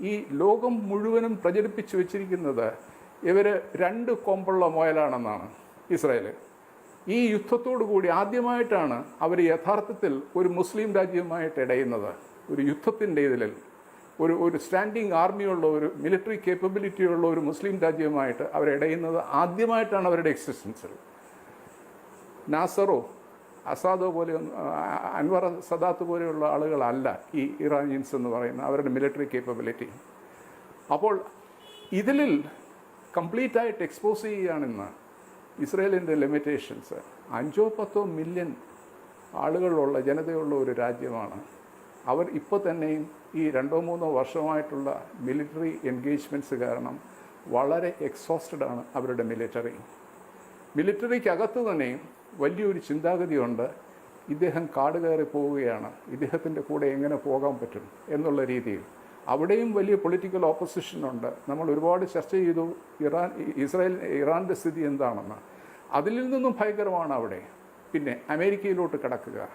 ഈ ലോകം മുഴുവനും പ്രചരിപ്പിച്ചു വെച്ചിരിക്കുന്നത് ഇവർ രണ്ട് കൊമ്പുള്ള മുയലാണെന്നാണ് ഇസ്രായേൽ ഈ യുദ്ധത്തോടു കൂടി ആദ്യമായിട്ടാണ് അവർ യഥാർത്ഥത്തിൽ ഒരു മുസ്ലിം രാജ്യവുമായിട്ട് ഇടയുന്നത്. ഒരു യുദ്ധത്തിന്റെ ഇതിൽ ഒരു ഒരു സ്റ്റാൻഡിങ് ആർമിയുള്ള ഒരു മിലിറ്ററി കേപ്പബിലിറ്റിയുള്ള ഒരു മുസ്ലിം രാജ്യവുമായിട്ട് അവരിടയുന്നത് ആദ്യമായിട്ടാണ് അവരുടെ എക്സിസ്റ്റൻസിൽ നാസറോ അസാദോ പോലെ അൻവർ സദാത്ത് പോലെയുള്ള ആളുകളല്ല ഈ ഇറാനിയൻസ് എന്ന് പറയുന്ന അവരുടെ മിലിറ്ററി കേപ്പബിലിറ്റി അപ്പോൾ ഇതിൽ കംപ്ലീറ്റ് ആയിട്ട് എക്സ്പോസ് ചെയ്യുകയാണെന്ന് ഇസ്രയേലിന്റെ ലിമിറ്റേഷൻസ് അഞ്ചോ പത്തോ മില്യൺ ആളുകളുള്ള ജനതയുള്ള ഒരു രാജ്യമാണ്. അവർ ഇപ്പോൾ തന്നെയും ഈ രണ്ടോ മൂന്നോ വർഷമായിട്ടുള്ള മിലിറ്ററി എൻഗേജ്മെന്റ്സ് കാരണം വളരെ എക്സോസ്റ്റഡ് ആണ് അവരുടെ മിലിറ്ററി മിലിറ്ററിക്കകത്ത് തന്നെയും വലിയൊരു ചിന്താഗതിയുണ്ട്. ഇദ്ദേഹം കാട് കയറി പോവുകയാണ്. ഇദ്ദേഹത്തിന്റെ കൂടെ എങ്ങനെ പോകാൻ പറ്റും എന്നുള്ള രീതിയിൽ. അവിടെയും വലിയ പൊളിറ്റിക്കൽ ഓപ്പോസിഷനുണ്ട് നമ്മൾ ഒരുപാട് ചർച്ച ചെയ്തു. ഇറാൻ ഇസ്രായേൽ ഇറാന്റെ സ്ഥിതി എന്താണെന്ന്. അതിൽ നിന്നും ഭയങ്കരമാണ് അവിടെ. പിന്നെ അമേരിക്കയിലോട്ട് കിടക്കുക.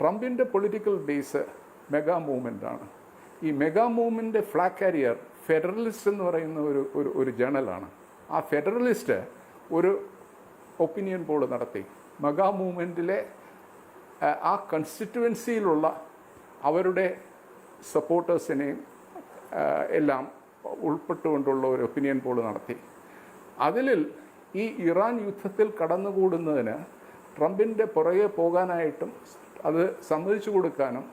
ട്രംപിന്റെ പൊളിറ്റിക്കൽ ബേസ് മെഗാ മൂവ്മെന്റാണ് ഈ MAGA movement flag carrier Federalist എന്ന് പറയുന്ന ഒരു ഒരു ഒരു ജേണലാണ് ആ ഫെഡറലിസ്റ്റ് ഒരു ഒപ്പീനിയൻ പോൾ നടത്തി. മെഗാ മൂവ്മെന്റിലെ ആ കൺസ്റ്റിറ്റുവൻസിയിലുള്ള അവരുടെ സപ്പോർട്ടേഴ്സിനെയും എല്ലാം ഉൾപ്പെട്ടുകൊണ്ടുള്ള ഒരു ഒപ്പീനിയൻ പോൾ നടത്തി. അതിൽ ഈ ഇറാൻ യുദ്ധത്തിൽ കടന്നുകൂടുന്നതിന് ട്രംപിന്റെ പുറകെ പോകാനായിട്ടും അത് സമ്മതിച്ചു കൊടുക്കാനും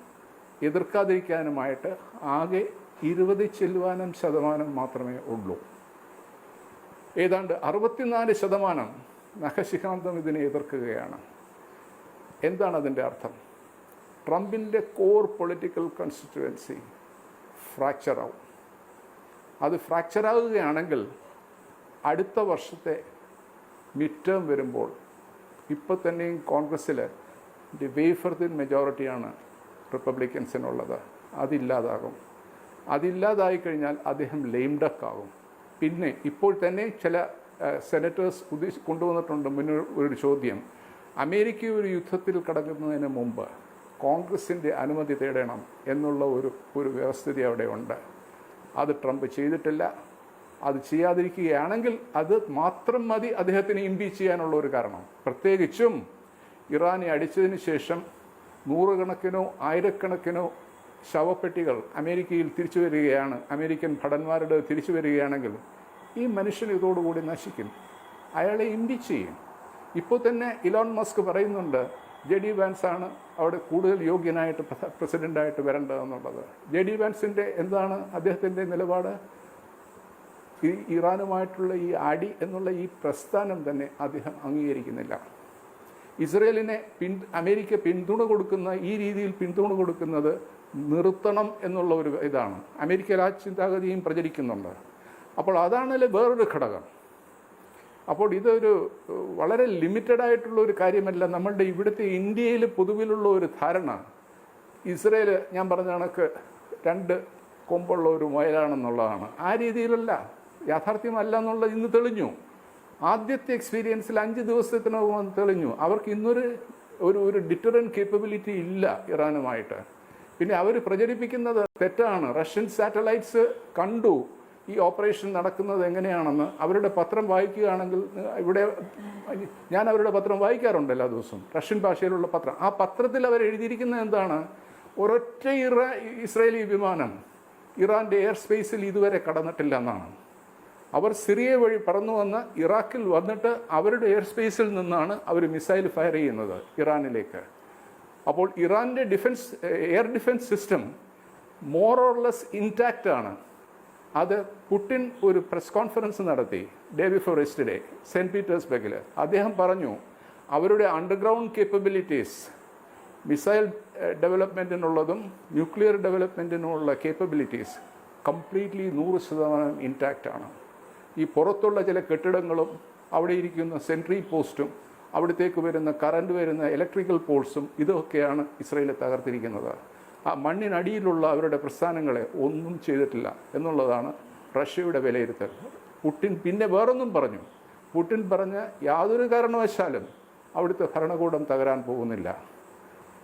എതിർക്കാതിരിക്കാനുമായിട്ട് ആകെ ഇരുപത് ചെല്ലുവാനും ശതമാനം മാത്രമേ ഉള്ളൂ. ഏതാണ്ട് അറുപത്തിനാല് ശതമാനം നഖശിഖാന്തം ഇതിനെ എതിർക്കുകയാണ്. എന്താണ് അതിന്റെ അർത്ഥം? ട്രംപിന്റെ കോർ പൊളിറ്റിക്കൽ കോൺസ്റ്റിറ്റുവൻസി ഫ്രാക്ചറാവും. അത് ഫ്രാക്ചറാവുകയാണെങ്കിൽ അടുത്ത വർഷത്തെ മിഡ് ടേം വരുമ്പോൾ ഇപ്പോൾ തന്നെയും കോൺഗ്രസ്സിൽ ദി വേഫർദിൻ മെജോറിറ്റിയാണ് റിപ്പബ്ലിക്കൻസിനുള്ളത്. അതില്ലാതാകും. അതില്ലാതായി കഴിഞ്ഞാൽ അദ്ദേഹം ലെയിംഡക്കാകും. പിന്നെ ഇപ്പോൾ തന്നെ ചില സെനറ്റേഴ്സ് ഉദ്ദേശി കൊണ്ടുവന്നിട്ടുണ്ട് മുന്നിൽ ഒരു ചോദ്യം. അമേരിക്ക ഒരു യുദ്ധത്തിൽ കടക്കുന്നതിന് മുമ്പ് കോൺഗ്രസിന്റെ അനുമതി തേടണം എന്നുള്ള ഒരു ഒരു വ്യവസ്ഥിതി അവിടെ ഉണ്ട് അത് ട്രംപ് ചെയ്തിട്ടില്ല. അത് ചെയ്യാതിരിക്കുകയാണെങ്കിൽ അത് മാത്രം മതി അദ്ദേഹത്തിന് ഇമ്പീച്ച് ചെയ്യാനുള്ള ഒരു കാരണം. പ്രത്യേകിച്ചും ഇറാനെ അടിച്ചതിന് ശേഷം നൂറുകണക്കിനോ ആയിരക്കണക്കിനോ ശവപ്പെട്ടികൾ അമേരിക്കയിൽ തിരിച്ചു വരികയാണ്. അമേരിക്കൻ ഭടന്മാരുടെ തിരിച്ചു വരികയാണെങ്കിൽ ഈ മനുഷ്യൻ ഇതോടുകൂടി നശിക്കും. അയാളെ ഇൻഡിച്ച് ചെയ്യും. ഇപ്പോൾ തന്നെ ഇലോൺ മസ്ക് പറയുന്നുണ്ട് ജെ ഡി വാൻസ് ആണ് അവിടെ കൂടുതൽ യോഗ്യനായിട്ട് പ്രസിഡന്റായിട്ട് വരേണ്ടതെന്നുള്ളത്. ജെ ഡി വാൻസിന്റെ എന്താണ് അദ്ദേഹത്തിന്റെ നിലപാട്? ഈ ഇറാനുമായിട്ടുള്ള ഈ അടി എന്നുള്ള ഈ പ്രസ്ഥാനം തന്നെ അദ്ദേഹം അംഗീകരിക്കുന്നില്ല. ഇസ്രയേലിനെ പിൻ അമേരിക്ക പിന്തുണ കൊടുക്കുന്ന ഈ രീതിയിൽ പിന്തുണ കൊടുക്കുന്നത് നിർത്തണം എന്നുള്ള ഒരു ഇതാണ്. അമേരിക്ക ആ ചിന്താഗതിയും പ്രചരിക്കുന്നുണ്ട്. അപ്പോൾ അതാണല്ലേ വേറൊരു ഘടകം. അപ്പോൾ ഇതൊരു വളരെ ലിമിറ്റഡ് ആയിട്ടുള്ള ഒരു കാര്യമല്ല. നമ്മളുടെ ഇവിടുത്തെ ഇന്ത്യയിൽ പൊതുവിലുള്ള ഒരു ധാരണ ഇസ്രയേൽ ഞാൻ പറഞ്ഞ കണക്ക് രണ്ട് കൊമ്പുള്ള ഒരു മുയലാണെന്നുള്ളതാണ് ആ രീതിയിലല്ല യാഥാർത്ഥ്യമല്ല എന്നുള്ളത് ഇന്ന് തെളിഞ്ഞു. ആദ്യത്തെ എക്സ്പീരിയൻസിൽ അഞ്ച് ദിവസത്തിനകം തെളിഞ്ഞു. അവർക്ക് ഇന്നൊരു ഒരു ഒരു ഡിറ്ററൻ കേപ്പബിലിറ്റി ഇല്ല ഇറാനുമായിട്ട്. പിന്നെ അവർ പ്രചരിപ്പിക്കുന്നത് തെറ്റാണ്. റഷ്യൻ സാറ്റലൈറ്റ്സ് കണ്ടു. ഈ ഓപ്പറേഷൻ നടക്കുന്നത് എങ്ങനെയാണെന്ന് അവരുടെ പത്രം വായിക്കുകയാണെങ്കിൽ ഇവിടെ ഞാൻ അവരുടെ പത്രം വായിക്കാറുണ്ട് എല്ലാ ദിവസവും. റഷ്യൻ ഭാഷയിലുള്ള പത്രം. ആ പത്രത്തിൽ അവർ എഴുതിയിരിക്കുന്നത് എന്താണ്? ഒരൊറ്റ ഇറ ഇസ്രയേലി വിമാനം ഇറാന്റെ എയർ സ്പേസിൽ ഇതുവരെ കടന്നിട്ടില്ല എന്നാണ്. അവർ സിറിയ വഴി പറന്നു വന്ന് ഇറാഖിൽ വന്നിട്ട് അവരുടെ എയർ സ്പേസിൽ നിന്നാണ് അവർ മിസൈൽ ഫയർ ചെയ്യുന്നത് ഇറാനിലേക്ക്. അപ്പോൾ ഇറാന്റെ defence air defence system or intact ആണ് അത് പുട്ടിൻ ഒരു പ്രസ് കോൺഫറൻസ് നടത്തി ഡേ ബിഫോർ യെസ്റ്റർഡേ സെന്റ് പീറ്റേഴ്സ്ബർഗിൽ. അദ്ദേഹം പറഞ്ഞു അവരുടെ അണ്ടർഗ്രൗണ്ട് കേപ്പബിലിറ്റീസ് മിസൈൽ ഡെവലപ്മെന്റിനുള്ളതും ന്യൂക്ലിയർ ഡെവലപ്മെന്റിനുമുള്ള കേപ്പബിലിറ്റീസ് കംപ്ലീറ്റ്ലി നൂറ് ശതമാനം ഇൻടാക്റ്റ് ആണ്. ഈ പുറത്തുള്ള ചില കെട്ടിടങ്ങളും അവിടെ ഇരിക്കുന്ന സെൻട്രി പോസ്റ്റും അവിടത്തേക്ക് വരുന്ന കറണ്ട് വരുന്ന ഇലക്ട്രിക്കൽ പോൾസും ഇതൊക്കെയാണ് ഇസ്രയേൽ തകർത്തിരിക്കുന്നത്. ആ മണ്ണിനടിയിലുള്ള അവരുടെ പ്രസ്ഥാനങ്ങളെ ഒന്നും ചെയ്തിട്ടില്ല എന്നുള്ളതാണ് റഷ്യയുടെ വിലയിരുത്തൽ. പുട്ടിൻ പിന്നെ വേറൊന്നും പറഞ്ഞു. പുട്ടിൻ പറഞ്ഞ യാതൊരു കാരണവശാലും അവിടുത്തെ ഭരണകൂടം തകരാൻ പോകുന്നില്ല.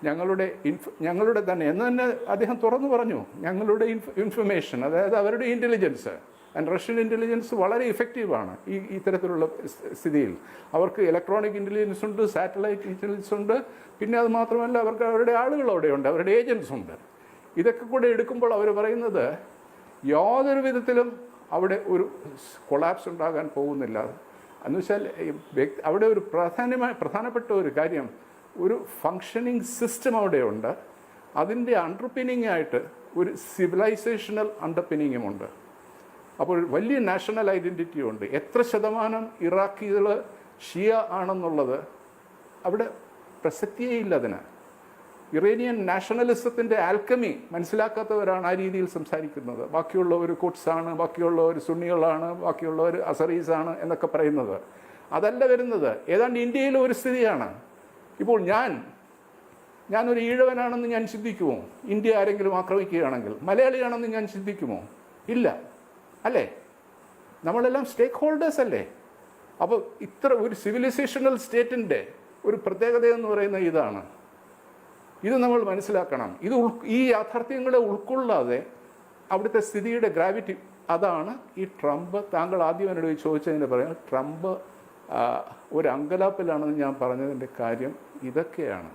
ഞങ്ങളുടെ ഇൻഫ ഞങ്ങളുടെ തന്നെ എന്ന് തന്നെ അദ്ദേഹം തുറന്നു പറഞ്ഞു. ഞങ്ങളുടെ ഇൻഫ് ഇൻഫർമേഷൻ അതായത് അവരുടെ ഇന്റലിജൻസ് ആൻഡ് റഷ്യൻ ഇന്റലിജൻസ് വളരെ ഇഫക്റ്റീവാണ് ഈ ഇത്തരത്തിലുള്ള സ്ഥിതിയിൽ. അവർക്ക് ഇലക്ട്രോണിക് ഇന്റലിജൻസ് ഉണ്ട് സാറ്റലൈറ്റ് ഇന്റലിജൻസ് ഉണ്ട്. പിന്നെ അത് മാത്രമല്ല അവർക്ക് അവരുടെ ആളുകൾ അവിടെയുണ്ട് അവരുടെ ഏജൻസ് ഉണ്ട്. ഇതൊക്കെ കൂടെ എടുക്കുമ്പോൾ അവർ പറയുന്നത് യാതൊരു വിധത്തിലും അവിടെ ഒരു കൊളാപ്സ് ഉണ്ടാകാൻ പോകുന്നില്ല. എന്നുവെച്ചാൽ അവിടെ ഒരു പ്രധാനമായ പ്രധാനപ്പെട്ട ഒരു കാര്യം ഒരു ഫങ്ഷനിങ് സിസ്റ്റം അവിടെയുണ്ട്. അതിന്റെ അണ്ടർപിന്നിങ് ആയിട്ട് ഒരു സിവിലൈസേഷണൽ അണ്ടർപിന്നിങ്ങും ഉണ്ട്. അപ്പോൾ വലിയ നാഷണൽ ഐഡന്റിറ്റി ഉണ്ട്. എത്ര ശതമാനം ഇറാഖികൾ ഷിയ ആണെന്നുള്ളത് അവിടെ പ്രസക്തിയേ ഇല്ല അതിന്. ഇറേനിയൻ നാഷണലിസത്തിന്റെ ആൽക്കമി മനസ്സിലാക്കാത്തവരാണ് ആ രീതിയിൽ സംസാരിക്കുന്നത്. ബാക്കിയുള്ളവർ കുട്സാണ് ബാക്കിയുള്ളവർ സുണ്ണികളാണ് ബാക്കിയുള്ളവർ അസറീസാണ് എന്നൊക്കെ പറയുന്നത്. അതല്ല വരുന്നത്. ഏതാണ്ട് ഇന്ത്യയിൽ ഒരു സ്ഥിതിയാണ്. ഇപ്പോൾ ഞാൻ ഞാനൊരു ഈഴവനാണെന്ന് ഞാൻ ചിന്തിക്കുമോ? ഇന്ത്യ ആരെങ്കിലും ആക്രമിക്കുകയാണെങ്കിൽ മലയാളിയാണെന്ന് ഞാൻ ചിന്തിക്കുമോ? ഇല്ല. അല്ലേ? നമ്മളെല്ലാം സ്റ്റേക്ക് ഹോൾഡേഴ്സ് അല്ലേ? അപ്പോൾ ഇത്ര ഒരു സിവിലൈസേഷണൽ സ്റ്റേറ്റിന്റെ ഒരു പ്രത്യേകത എന്ന് പറയുന്ന ഇതാണ്. ഇത് നമ്മൾ മനസ്സിലാക്കണം. ഇത് ഉൾ ഈ യാഥാർത്ഥ്യങ്ങളെ ഉൾക്കൊള്ളാതെ അവിടുത്തെ സ്ഥിതിയുടെ ഗ്രാവിറ്റി അതാണ് ഈ ട്രംപ് താങ്കൾ ആദ്യം എന്നോട് ഈ ചോദിച്ചതിന് പറയാം ട്രംപ് ഒരു അങ്കലാപ്പിലാണെന്ന് ഞാൻ പറഞ്ഞതിന്റെ കാര്യം ഇതൊക്കെയാണ്.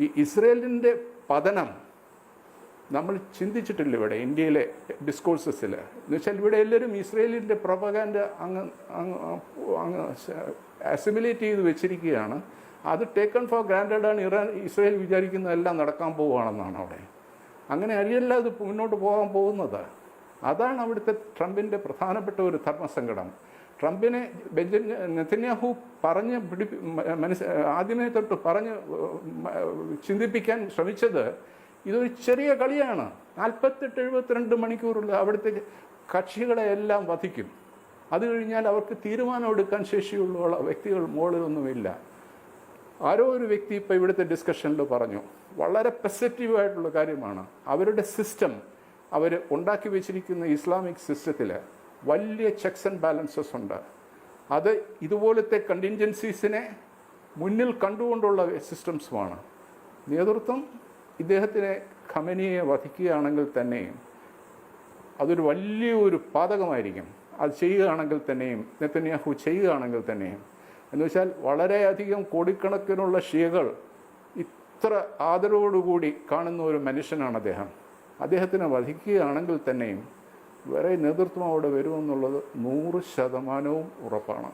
ഈ ഇസ്രയേലിന്റെ പതനം നമ്മൾ ചിന്തിച്ചിട്ടില്ല ഇവിടെ ഇന്ത്യയിലെ ഡിസ്കോഴ്സസിൽ എന്ന് വെച്ചാൽ ഇവിടെ എല്ലാവരും ഇസ്രയേലിന്റെ പ്രൊപ്പഗാൻഡ് അങ്ങ് അങ്ങ് അങ്ങ് അസിമുലേറ്റ് ചെയ്ത് വെച്ചിരിക്കുകയാണ്. അത് ടേക്കൺ ഫോർ ഗ്രാൻഡഡ് ആണ്. ഇറാൻ ഇസ്രയേൽ വിചാരിക്കുന്നതെല്ലാം നടക്കാൻ പോവുകയാണെന്നാണ് അവിടെ. അങ്ങനെ അരിയല്ല അത് മുന്നോട്ട് പോകാൻ പോകുന്നത്. അതാണ് അവിടുത്തെ ട്രംപിന്റെ പ്രധാനപ്പെട്ട ഒരു ധർമ്മസങ്കടം. ട്രംപിനെ ബെഞ്ചൻ നെതന്യാഹു പറഞ്ഞ് പിടി മനസ്സ് ആദ്യമേ തൊട്ട് പറഞ്ഞ് ചിന്തിപ്പിക്കാൻ ശ്രമിച്ചത് ഇതൊരു ചെറിയ കളിയാണ്. നാൽപ്പത്തെട്ട് എഴുപത്തിരണ്ട് മണിക്കൂറുള്ള അവിടുത്തെ കക്ഷികളെ എല്ലാം വധിക്കും. അത് കഴിഞ്ഞാൽ അവർക്ക് തീരുമാനം എടുക്കാൻ ശേഷിയുള്ള വ്യക്തികൾ മുകളിലൊന്നുമില്ല ആരോ ഒരു വ്യക്തി ഇപ്പോൾ ഇവിടുത്തെ ഡിസ്കഷനിൽ പറഞ്ഞു. വളരെ പെസറ്റീവായിട്ടുള്ള കാര്യമാണ്. അവരുടെ സിസ്റ്റം അവർ ഉണ്ടാക്കി വെച്ചിരിക്കുന്ന ഇസ്ലാമിക് സിസ്റ്റത്തിൽ വലിയ ചെക്സ് ആൻഡ് ബാലൻസസ് ഉണ്ട്. അത് ഇതുപോലത്തെ കണ്ടിൻജൻസീസിനെ മുന്നിൽ കണ്ടുകൊണ്ടുള്ള സിസ്റ്റംസുമാണ് നേതൃത്വം ഇദ്ദേഹത്തിനെ ഖമനിയെ വധിക്കുകയാണെങ്കിൽ തന്നെയും അതൊരു വലിയൊരു പാതകമായിരിക്കും. അത് ചെയ്യുകയാണെങ്കിൽ തന്നെയും നെത്തന്യാഹു ചെയ്യുകയാണെങ്കിൽ തന്നെയും. എന്ന് വെച്ചാൽ വളരെയധികം കോടിക്കണക്കിനുള്ള ഷിയകൾ ഇത്ര ആദരവോടുകൂടി കാണുന്ന ഒരു മനുഷ്യനാണ് അദ്ദേഹം. അദ്ദേഹത്തിനെ വധിക്കുകയാണെങ്കിൽ തന്നെയും വേറെ നേതൃത്വം അവിടെ വരുമെന്നുള്ളത് നൂറ് ശതമാനവും ഉറപ്പാണ്.